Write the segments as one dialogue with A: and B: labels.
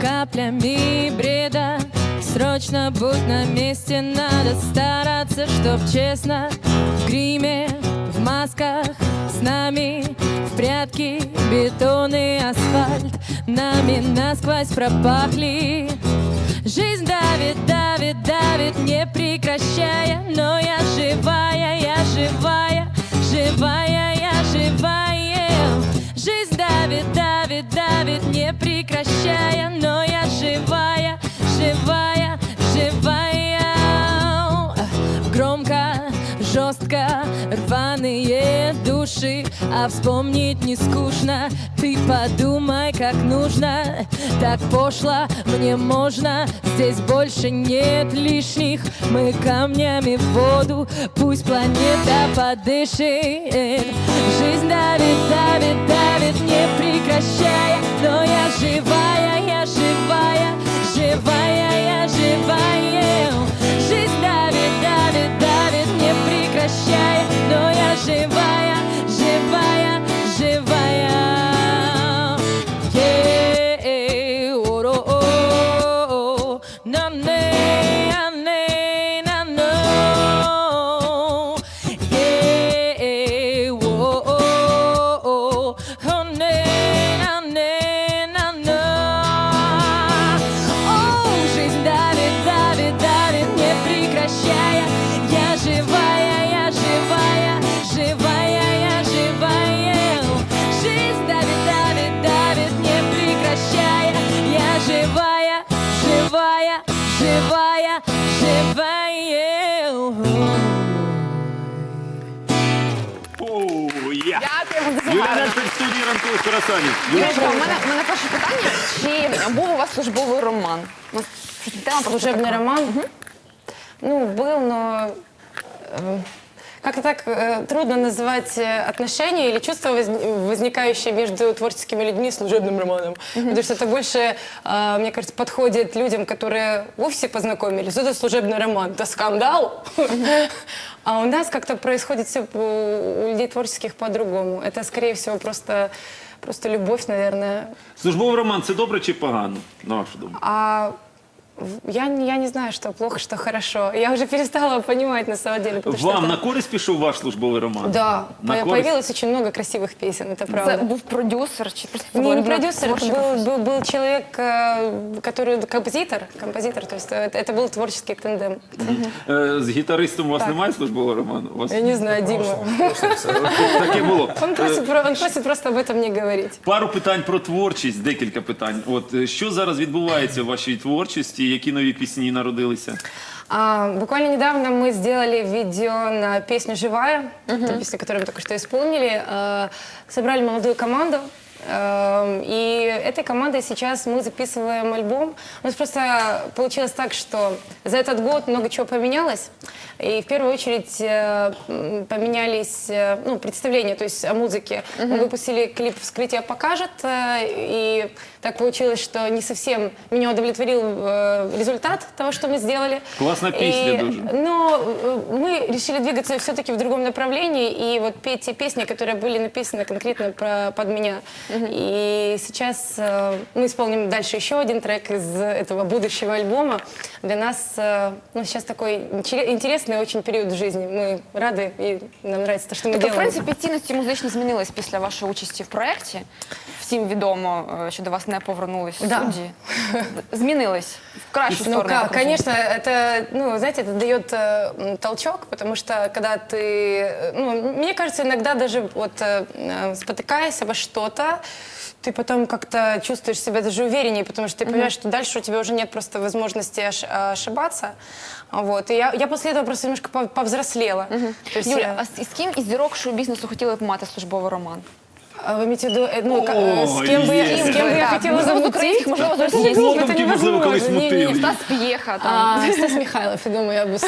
A: каплями бреда. Срочно будь на месте, надо стараться, чтоб честно. В гриме, в масках, с нами В прятки, бетон и асфальт. Нами насквозь пропахли. Жизнь давит, давит, давит, не прекращая Но я прекращая Но я живая, живая, живая. Громко, жестко, рваные души А вспомнить не скучно. Ты подумай, как нужно. Так пошло, мне можно. Здесь больше нет лишних. Мы камнями в воду Пусть планета подышит. Жизнь давит, давит, давит Прекращая Но я живая, я живая Живая, я живая Жизнь давит, давит, давит, не прекращая Но я живая, живая, живая на-не, на-но. Ей, о-о-о, живая, живая, живая.
B: Оу, я.
C: Дякую вам дуже
B: Юлія
C: гарно.
B: Нельсон в студії ранкових курасанів.
C: Юлечка, у мене, у мене перше питання. Чи був у вас службовий роман? Ну, Тема просто
D: Служебный
C: така.
D: роман? Ну, был, но э, как-то так э, трудно называть э, отношения или чувства, воз- возникающие между творческими людьми служебным романом. Потому что это больше, э, мне кажется, подходит людям, которые вовсе познакомились. Это служебный роман, это скандал. А у нас как-то происходит все у людей творческих по-другому. Это, скорее всего, просто, просто любовь, наверное.
B: Службовий роман це добре чи погано? На вашу думку?
D: А в- я, не- я не знаю, что плохо, что хорошо. Я уже перестала понимать на самом деле. потому что
B: Вам
D: это-
B: на користь пішов ваш службовий роман?
D: Да,
B: На
D: по-
B: користь?
D: появилось очень много красивых песен, это
C: Це
D: правда.
C: був продюсер чи просто це
D: Не,
C: була
D: не
C: людина
D: продюсер, это
C: творча
D: был,
C: професія?
D: был, был человек, э, который композитор, композитор, то есть это, это был творческий тандем.
B: Е, З гітаристом у вас
D: Так.
B: немає службового роману? У вас
D: Я не знаю, Дима.
B: таке було.
D: Он просит, про- он просит просто об этом не говорить.
B: Пару питань про творчість, декілька питань. От е, що зараз відбувається в вашій творчості? Які нові пісні народилися?
D: А, буквально недавно мы сделали видео на песню «Живая», ту песню, которую мы только что исполнили. Э, собрали молодую команду. Э, И этой командой сейчас мы записываем альбом. У нас просто получилось так, что за этот год много чего поменялось. И в первую очередь э, поменялись э, ну, представления, то есть о музыке. Мы выпустили клип «Вскрытие покажет», э, и так получилось, что не совсем меня удовлетворил результат того, что мы сделали.
B: Классная песня
D: И-
B: тоже.
D: но мы решили двигаться все-таки в другом направлении и вот петь те песни, которые были написаны конкретно про, под меня. И сейчас э, мы исполним дальше еще один трек из этого будущего альбома. Для нас э, ну, сейчас такой интере- интересный очень период в жизни. Мы рады и нам нравится то, что мы
C: Тобто, в
D: делаем.
C: принципі, цінності музичні змінились після вашої участі в проєкті. Всім відомо, е, що до вас не повернулись
D: Да.
C: судді. Змінились в кращу
D: Ну
C: сторону. я
D: как,
C: так розумію.
D: конечно, это, ну, знаете, это дает э, м, толчок, потому что когда ты, э, ну, мне кажется, иногда даже вот э, э, спотыкаясь обо что-то, ты потом как-то чувствуешь себя даже увереннее, потому что ты понимаешь, что дальше у тебя уже нет просто возможности ош- ошибаться. Вот. И я, я после этого просто немножко пов- повзрослела. То есть
C: Юля,
D: я-
C: а з, з ким із зірок шоу-бізнесу хотіли б мати службовий роман?
D: а вы имеете в виду, э, ну, ка- э,
B: О,
D: с кем бы я,
B: есть.
D: с кем бы я
C: Так,
D: хотела
C: можливо, з
D: замутить?
C: українських, можливо, з
D: Это
C: російських.
D: не- это
B: Мотанки, можливо, колись
D: невозможно. Не, не,
B: мутили.
C: Стас П'єха, там.
D: А, Стас Михайлов, я думаю, я бы с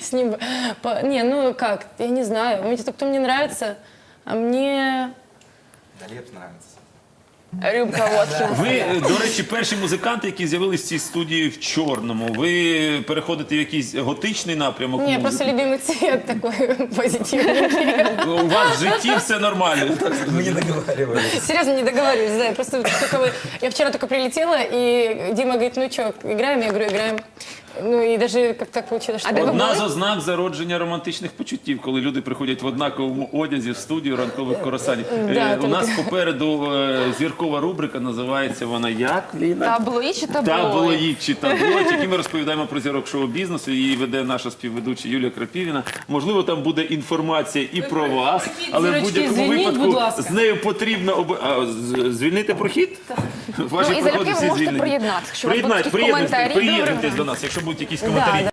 D: с ним... бы по- Не, ну как, я не знаю. Видите, кто мне нравится, а мне...
E: Да, Лепс нравится.
C: Рюмка водки.
B: Ви, е, до речі, перші музиканти, які з'явилися в цій студії в чорному. Ви переходите в якийсь готичний напрямок.
D: Не,
B: музики?
D: просто любимый цвет такой позитивный.
B: У вас в житті все нормально.
E: Мы не договаривались.
D: Серьезно, не договариваюсь, да. я Просто только вы- я вчера только прилетела, и Дима говорит, ну что, играем? Я говорю, играем. Ну и даже как так получилось, что...
C: А де ви
B: Одна
C: були?
B: з ознак зародження романтичних почуттів, коли люди приходять в однаковому одязі в студію ранкових коросанів.
D: Да,
B: Е, У нас попереду е, зіркова рубрика, називається вона як Ліна?
C: Таблої чи таблої?
B: Таблоїд чи таблоїд, які ми розповідаємо про зірок шоу-бізнесу. Її веде наша співведуча Юлія Крапівіна. Можливо, там буде інформація і про вас, але в
A: зірочки,
B: будь-якому
A: звільніть,
B: випадку
A: ласка.
B: з нею потрібно об... а, з- звільнити прохід. Ваші
C: Ну, і
B: проходи
C: ви
B: всі
C: можете
B: звільнені.
C: приєднатися. Якщо у вас будуть якісь коментарі,
B: приєднуйтесь до нас, якщо будуть якісь коментарі.